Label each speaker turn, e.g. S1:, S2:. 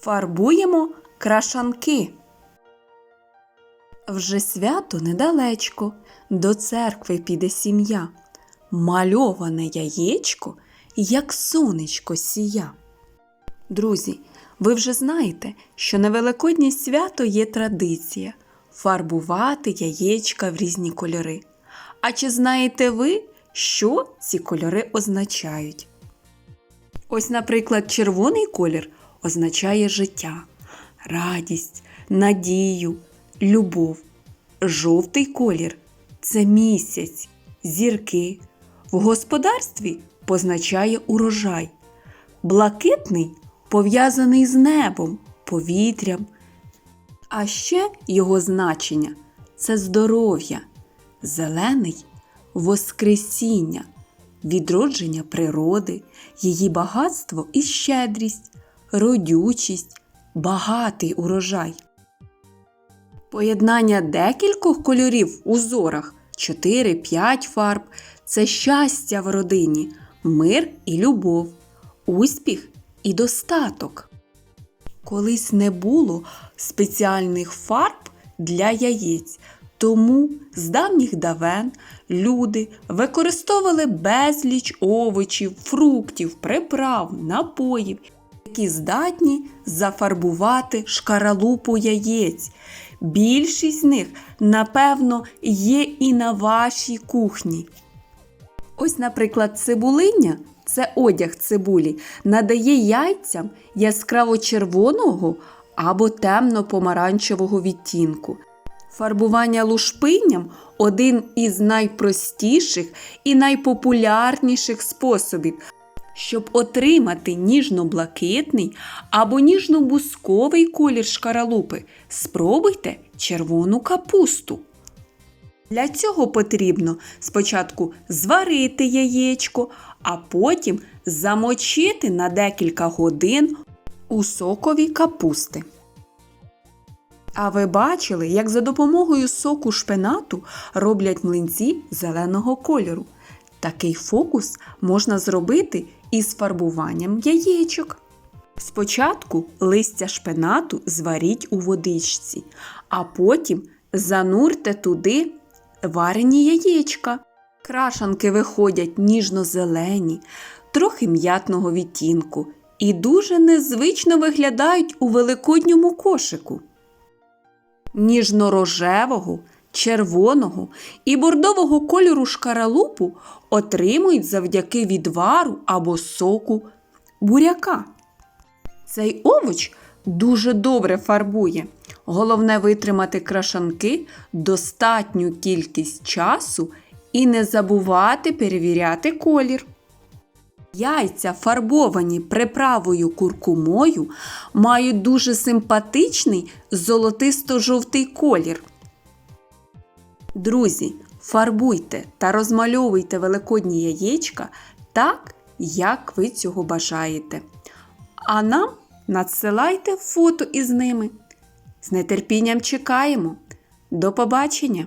S1: Фарбуємо крашанки. Вже свято недалечко, до церкви піде сім'я. Мальоване яєчко, як сонечко сія. Друзі, ви вже знаєте, що на Великоднє свято є традиція фарбувати яєчка в різні кольори. А чи знаєте ви, що ці кольори означають? Ось, наприклад, червоний колір означає життя, радість, надію, любов. Жовтий колір це місяць, зірки. В господарстві позначає урожай. Блакитний пов'язаний з небом, повітрям. А ще його значення це здоров'я, зелений воскресіння, відродження природи, її багатство і щедрість, родючість, багатий урожай. Поєднання декількох кольорів у зорах 4-5 фарб це щастя в родині, мир і любов, успіх і достаток. Колись не було спеціальних фарб для яєць, тому з давніх давен люди використовували безліч овочів, фруктів, приправ, напоїв, які здатні зафарбувати шкаралупу яєць. Більшість з них, напевно, є і на вашій кухні. Ось, наприклад, цибулиння це одяг цибулі, надає яйцям яскраво червоного або темно-помаранчевого відтінку. Фарбування лушпинням один із найпростіших і найпопулярніших способів, щоб отримати ніжно-блакитний або ніжно-бусковий колір шкаралупи. Спробуйте червону капусту. Для цього потрібно спочатку зварити яєчко, а потім замочити на декілька годин у сокові капусти. А ви бачили, як за допомогою соку шпинату роблять млинці зеленого кольору. Такий фокус можна зробити із фарбуванням яєчок. Спочатку листя шпинату зваріть у водичці, а потім занурте туди варені яєчка. Крашанки виходять ніжно-зелені, трохи м'ятного відтінку і дуже незвично виглядають у великодньому кошику. Ніжно-рожевого, червоного і бордового кольору шкаралупу отримують завдяки відвару або соку буряка. Цей овоч дуже добре фарбує. Головне витримати крашанки достатню кількість часу і не забувати перевіряти колір. Яйця, фарбовані приправою куркумою, мають дуже симпатичний золотисто-жовтий колір. Друзі, фарбуйте та розмальовуйте великодні яєчка так, як ви цього бажаєте. А нам надсилайте фото із ними. З нетерпінням чекаємо. До побачення!